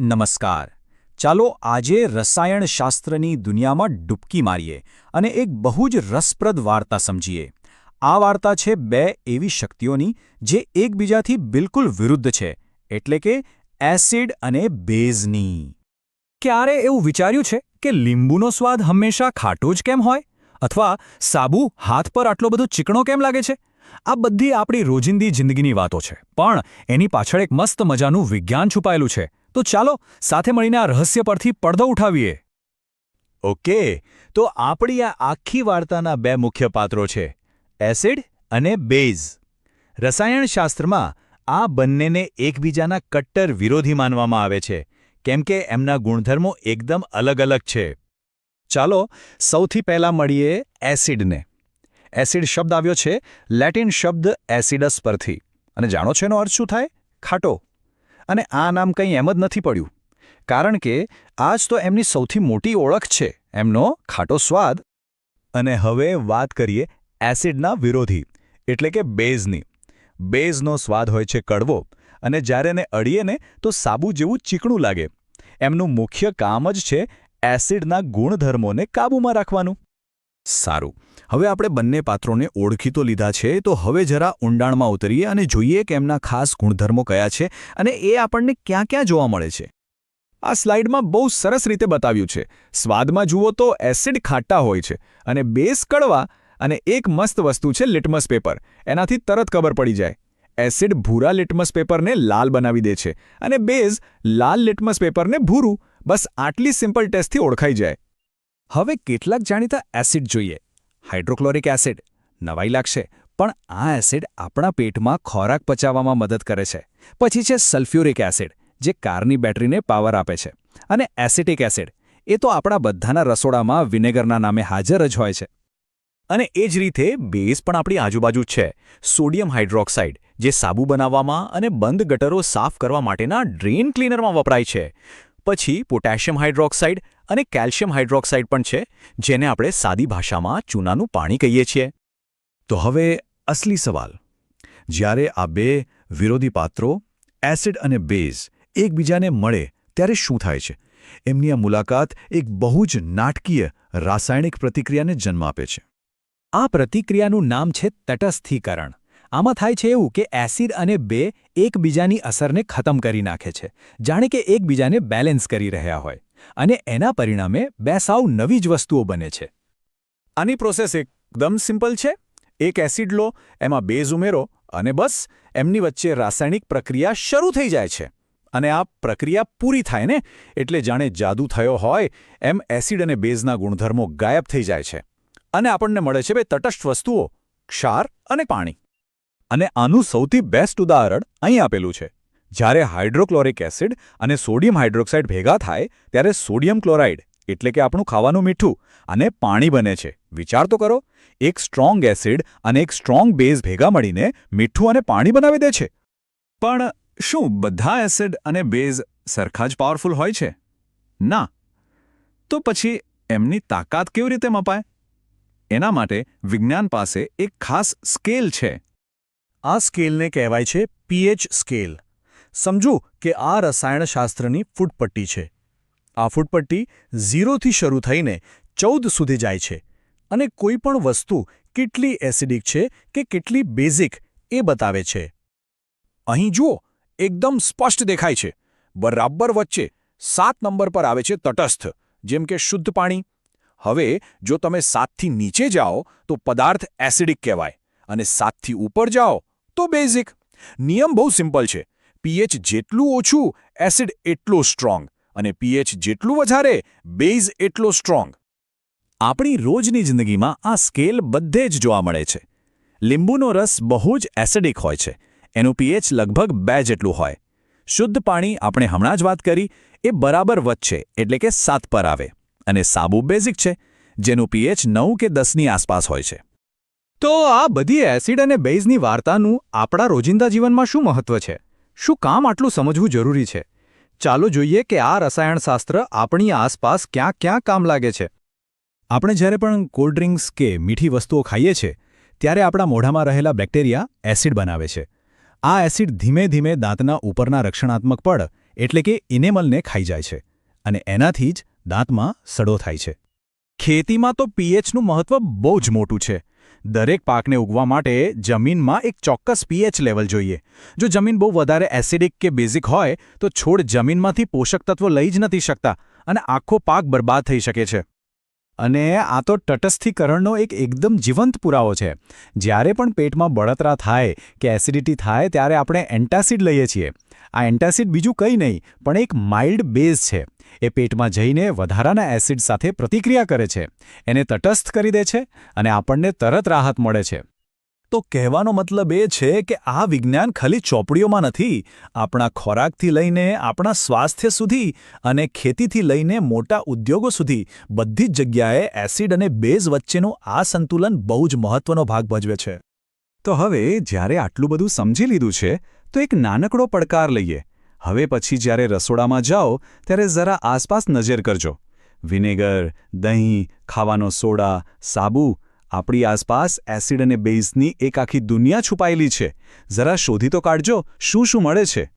નમસ્કાર. ચાલો આજે રસાયણશાસ્ત્રની દુનિયામાં ડૂબકી મારીએ અને એક બહુ જ રસપ્રદ વાર્તા સમજીએ. આ વાર્તા છે બે એવી શક્તિઓની જે એકબીજાથી બિલકુલ વિરુદ્ધ છે, એટલે કે એસિડ અને બેઝની. ક્યારે એવું વિચાર્યું છે કે લીંબુનો સ્વાદ હંમેશા ખાટો જ કેમ હોય? અથવા સાબુ હાથ પર આટલો બધો ચીકણો કેમ લાગે છે? આ બધી આપણી રોજિંદી જિંદગીની વાતો છે, પણ એની પાછળ એક મસ્ત મજાનું વિજ્ઞાન છુપાયેલું છે. તો ચાલો સાથે મળીને આ રહસ્ય પરથી પડદો ઉઠાવીએ. ઓકે, તો આપણી આ આખી વાર્તાના બે મુખ્ય પાત્રો છે, એસિડ અને બેઝ. રસાયણશાસ્ત્રમાં આ બંનેને એકબીજાના કટ્ટર વિરોધી માનવામાં આવે છે, કેમ કે એમના ગુણધર્મો એકદમ અલગ અલગ છે. ચાલો સૌથી પહેલા મળીએ એસિડને. એસિડ શબ્દ આવ્યો છે, લેટિન શબ્દ એસિડસ પરથી. અને જાણો છો એનો અર્થ શું થાય? ખાટો. અને આ નામ કંઈ એમ જ નથી પડ્યું. કારણ કે આજ તો એમની સૌથી મોટી ઓળખ છે, એમનો ખાટો સ્વાદ. અને હવે વાત કરીએ એસિડના વિરોધી, એટલે કે બેઝની. બેઝનો સ્વાદ હોય છે કડવો, અને જ્યારે એને અડીએ ને, તો સાબુ જેવું ચીકણું લાગે. એમનું મુખ્ય કામ જ છે એસિડના ગુણધર્મોને કાબૂમાં રાખવાનું. સારું. હવે આપણે બંને પાત્રોને ઓળખી તો લીધા છે, તો હવે જરા ઊંડાણમાં ઉતરીએ અને જોઈએ કે એમના ખાસ ગુણધર્મો કયા છે અને એ આપણને ક્યાં ક્યાં જોવા મળે છે. આ સ્લાઇડમાં બહુ સરસ રીતે બતાવ્યું છે. સ્વાદમાં જુઓ તો એસિડ ખાટા હોય છે અને બેઝ કડવા અને એક મસ્ત વસ્તુ છે લિટમસ પેપર. એનાથી તરત ખબર પડી જાય. એસિડ ભૂરા લિટમસ પેપરને લાલ બનાવી દે છે અને બેઝ લાલ લિટમસ પેપરને ભૂરું. બસ આટલી સિમ્પલ ટેસ્ટથી ઓળખાઈ જાય. હવે કેટલાક જાણીતા એસિડ જોઈએ. હાઇડ્રોક્લોરિક એસિડ નવાઈ લાગશે, પણ આ એસિડ આપણા પેટમાં ખોરાક પચાવવામાં મદદ કરે છે. પછી છે સલ્ફ્યુરિક એસિડ, જે કારની બેટરીને પાવર આપે છે. અને એસિટિક એસિડ, એ તો આપણા બધાના રસોડામાં વિનેગરના નામે હાજર જ હોય છે. અને એ જ રીતે બેઝ પણ આપણી આજુબાજુ છે. સોડિયમ હાઇડ્રોક્સાઇડ, જે સાબુ બનાવવામાં અને બંધ ગટરો સાફ કરવા માટેના ડ્રેન ક્લીનરમાં વપરાય છે. પછી પોટેશિયમ હાઇડ્રોક્સાઇડ અને કેલ્શિયમ હાઇડ્રોક્સાઇડ પણ છે, જેને આપણે સાદી ભાષામાં ચૂનાનું પાણી કહીએ છીએ. તો હવે અસલી સવાલ. જ્યારે આ બે વિરોધી પાત્રો, એસિડ અને બેઝ, એકબીજાને મળે, ત્યારે શું થાય છે? એમની આ મુલાકાત એક બહુ જ નાટકીય, રાસાયણિક પ્રતિક્રિયાને જન્મ આપે છે. આ પ્રતિક્રિયાનું નામ છે તટસ્થીકરણ. આમાં થાય છે એવું કે એસિડ અને બે એકબીજાની અસરને ખતમ કરી નાખે છે. જાણે કે એકબીજાને બેલેન્સ કરી રહ્યા હોય. અને એના પરિણામે બે સાવ નવી જ વસ્તુઓ બને છે. આની પ્રોસેસ એકદમ સિમ્પલ છે. એક એસિડ લો, એમાં બેઝ ઉમેરો અને બસ, એમની વચ્ચે રાસાયણિક પ્રક્રિયા શરૂ થઈ જાય છે. અને આ પ્રક્રિયા પૂરી થાય ને, એટલે જાણે જાદુ થયો હોય, એમ એસિડ અને બેઝના ગુણધર્મો ગાયબ થઈ જાય છે. અને આપણને મળે છે બે તટસ્થ વસ્તુઓ, ક્ષાર અને પાણી. અને આનું સૌથી બેસ્ટ ઉદાહરણ અહીં આપેલું છે. જ્યારે હાઇડ્રોક્લોરિક એસિડ અને સોડિયમ હાઇડ્રોક્સાઇડ ભેગા થાય, ત્યારે સોડિયમ ક્લોરાઇડ, એટલે કે આપણું ખાવાનું મીઠું, અને પાણી બને છે. વિચાર તો કરો, એક સ્ટ્રોંગ એસિડ અને એક સ્ટ્રોંગ બેઝ ભેગા મળીને મીઠું અને પાણી બનાવી દે છે. પણ શું બધા એસિડ અને બેઝ સરખા જ પાવરફુલ હોય છે? ના. તો પછી એમની તાકાત કેવી રીતે મપાય? એના માટે વિજ્ઞાન પાસે એક ખાસ સ્કેલ છે. આ સ્કેલને કહેવાય છે પીએચ સ્કેલ. સમજો કે આ રસાયણશાસ્ત્રની ફૂટપટ્ટી છે. આ ફૂટપટ્ટી ઝીરોથી શરૂ થઈને ચૌદ સુધી જાય છે અને કોઈ પણ વસ્તુ કેટલી એસિડિક છે કે કેટલી બેઝિક એ બતાવે છે. અહીં જુઓ, એકદમ સ્પષ્ટ દેખાય છે. બરાબર વચ્ચે સાત નંબર પર આવે છે તટસ્થ, જેમ કે શુદ્ધ પાણી. હવે, જો તમે સાતથી નીચે જાઓ, તો પદાર્થ એસિડિક કહેવાય અને સાતથી ઉપર જાઓ, તો બેઝિક. નિયમ બહુ સિમ્પલ છે. પીએચ જેટલું ઓછું, એસિડ એટલો સ્ટ્રોંગ અને પીએચ જેટલું વધારે, બેઝ એટલો સ્ટ્રોંગ. આપણી રોજની જિંદગીમાં આ સ્કેલ બધે જ જોવા મળે છે. લીંબુનો રસ બહુ જ એસિડિક હોય છે. એનું પીએચ લગભગ બે જેટલું હોય. શુદ્ધ પાણી આપણે હમણાં જ વાત કરી, એ બરાબર વચ્ચે એટલે કે સાત પર આવે. અને સાબુ બેઝિક છે, જેનું પીએચ નવ કે દસની આસપાસ હોય છે. તો આ બધી એસિડ અને બેઝની વાર્તાનું આપણા રોજિંદા જીવનમાં શું મહત્વ છે? શું કામ આટલું સમજવું જરૂરી છે? ચાલો જોઈએ કે આ રસાયણશાસ્ત્ર આપણી આસપાસ ક્યાં ક્યાં કામ લાગે છે. આપણે જ્યારે પણ કોલ્ડ ડ્રિંક્સ કે મીઠી વસ્તુઓ ખાઈએ છીએ ત્યારે આપણા મોઢામાં રહેલા બેક્ટેરિયા એસિડ બનાવે છે. આ એસિડ ધીમે ધીમે દાંતના ઉપરના રક્ષણાત્મક પડ એટલે કે ઇનેમલને ખાઈ જાય છે અને એનાથી જ દાંતમાં સડો થાય છે. ખેતીમાં તો પીએચનું મહત્વ બહુ જ મોટું છે. દરેક પાકને ઉગવા માટે જમીનમાં એક ચોક્કસ પીએચ લેવલ જોઈએ. જો જમીન બહુ વધારે એસિડિક કે બેઝિક હોય, તો છોડ જમીનમાંથી પોષક તત્વો લઈ જ નથી શકતા અને આખો પાક બરબાદ થઈ શકે છે. અને આ તો તટસ્થીકરણનો એક એકદમ જીવંત પુરાવો છે. જ્યારે પણ પેટમાં બળતરા થાય કે એસિડિટી થાય, ત્યારે આપણે એન્ટાસિડ લઈએ છીએ. આ એન્ટાસિડ બીજું કંઈ નહીં, પણ એક માઇલ્ડ બેઝ છે. એ પેટમાં જઈને વધારાના એસિડ સાથે પ્રતિક્રિયા કરે છે. એને તટસ્થ કરી દે છે અને આપણને તરત રાહત મળે છે. તો કહેવાનો મતલબ એ છે કે આ વિજ્ઞાન ખાલી ચોપડીઓમાં નથી. આપણા ખોરાકથી લઈને આપણા સ્વાસ્થ્ય સુધી અને ખેતીથી લઈને મોટા ઉદ્યોગો સુધી બધી જ જગ્યાએ એસિડ અને બેઝ વચ્ચેનું આ સંતુલન બહુ જ મહત્વનો ભાગ ભજવે છે. તો હવે જ્યારે આટલું બધું સમજી લીધું છે, તો એક નાનકડો પડકાર લઈએ. હવે પછી જ્યારે રસોડામાં જાઓ, ત્યારે જરા આસપાસ નજર કરજો. વિનેગર, દહીં, ખાવાનો સોડા, સાબુ, આપણી આસપાસ એસિડ અને બેઝની એક આખી દુનિયા છુપાયેલી છે. જરા શોધી તો કાઢજો, શું શું મળે છે?